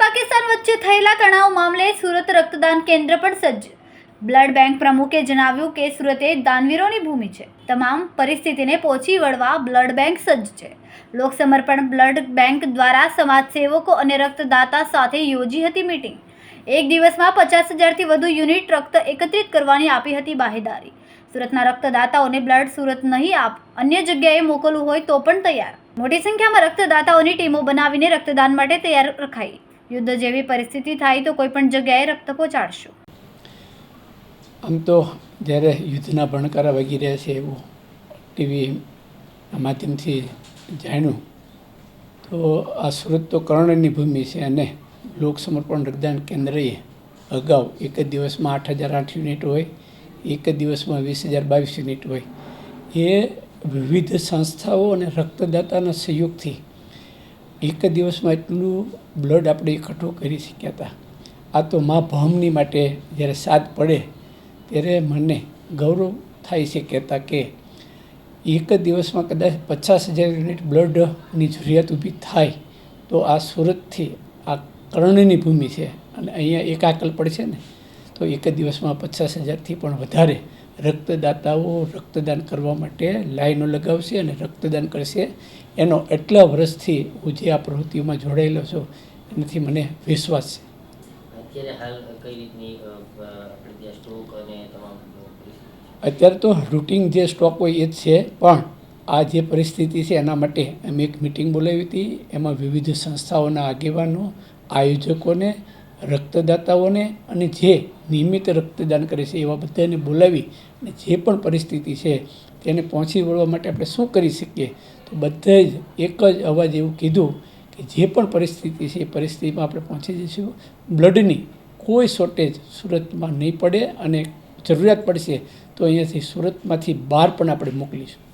પાકિસ્તાન વચ્ચે થયેલા તણાવ મામલે સુરત રક્તદાન કેન્દ્ર પણ સજ્જ. બ્લડ બેંક પ્રમુખે જણાવ્યું કે સુરતે દાનવીરોની ભૂમિ છે. તમામ પરિસ્થિતિને પહોંચી વળવા બ્લડ બેંક સજ્જ છે. લોકસમર્પણ બ્લડ બેંક દ્વારા સમાજસેવકો અને રક્તદાતા સાથે યોજી હતી મીટિંગ. એક દિવસમાં પચાસ હજારથી વધુ યુનિટ રક્ત એકત્રિત કરવાની આપી હતી બાહેદારી. સુરતના રક્તદાતાઓને બ્લડ સુરત નહીં આપ, અન્ય જગ્યાએ મોકલવું હોય તો પણ તૈયાર. મોટી સંખ્યામાં રક્તદાતાઓની ટીમો બનાવીને રક્તદાન માટે તૈયાર રખાઈ. યુદ્ધ જેવી પરિસ્થિતિ થાય તો કોઈ પણ જગ્યાએ રક્ત પહોંચાડશું. આમ તો જ્યારે યુદ્ધના ભણકારા વગી રહ્યા છે એવું ટીવી માધ્યમથી જાણ્યું, તો આ સુરત તો કર્ણની ભૂમિ છે અને લોક સમર્પણ રક્તદાન કેન્દ્રએ અગાઉ એક જ દિવસમાં આઠ હજાર આઠ યુનિટ હોય, એક જ દિવસમાં વીસ હજાર બાવીસ યુનિટ હોય. એ વિવિધ સંસ્થાઓ અને રક્તદાતાના સહયોગથી એક દિવસમાં એટલું બ્લડ આપણે એકઠું કરી શક્યા હતા. આ તો મા ભમની માટે જ્યારે સાદ પડે ત્યારે મને ગૌરવ થાય છે કહેતા કે એક દિવસમાં કદાચ પચાસ હજાર યુનિટ બ્લડની જરૂરિયાત ઊભી થાય તો આ સુરતથી આ કર્ણની ભૂમિ છે. અને અહીંયા એક આકલ પડશે ને તો એક જ દિવસમાં પચાસ હજારથી પણ વધારે રક્તદાતાઓ રક્તદાન કરવા માટે લાઈનો લગાવશે અને રક્તદાન કરશે. એનો એટલા વર્ષથી હું જે આ પ્રવૃત્તિઓમાં જોડાયેલો છું એનાથી મને વિશ્વાસ છે. અત્યારે તો રૂટિન જે સ્ટોક હોય એ જ છે પણ આ જે પરિસ્થિતિ છે એના માટે અમે એક મિટિંગ બોલાવી હતી. એમાં વિવિધ સંસ્થાઓના આગેવાનો આયોજકોને રક્તદાતાઓને અને જે નિયમિત રક્તદાન કરે છે એવા બધાને બોલાવી અને જે પણ પરિસ્થિતિ છે તેને પહોંચી વળવા માટે આપણે શું કરી શકીએ? તો બધે જ એક જ અવાજ એવું કીધું કે જે પણ પરિસ્થિતિ છે એ પરિસ્થિતિમાં આપણે પહોંચી જઈશું. બ્લડની કોઈ શોર્ટેજ સુરતમાં નહીં પડે અને જરૂરિયાત પડશે તો અહીંયાથી સુરતમાંથી બહાર પણ આપણે મોકલીશું.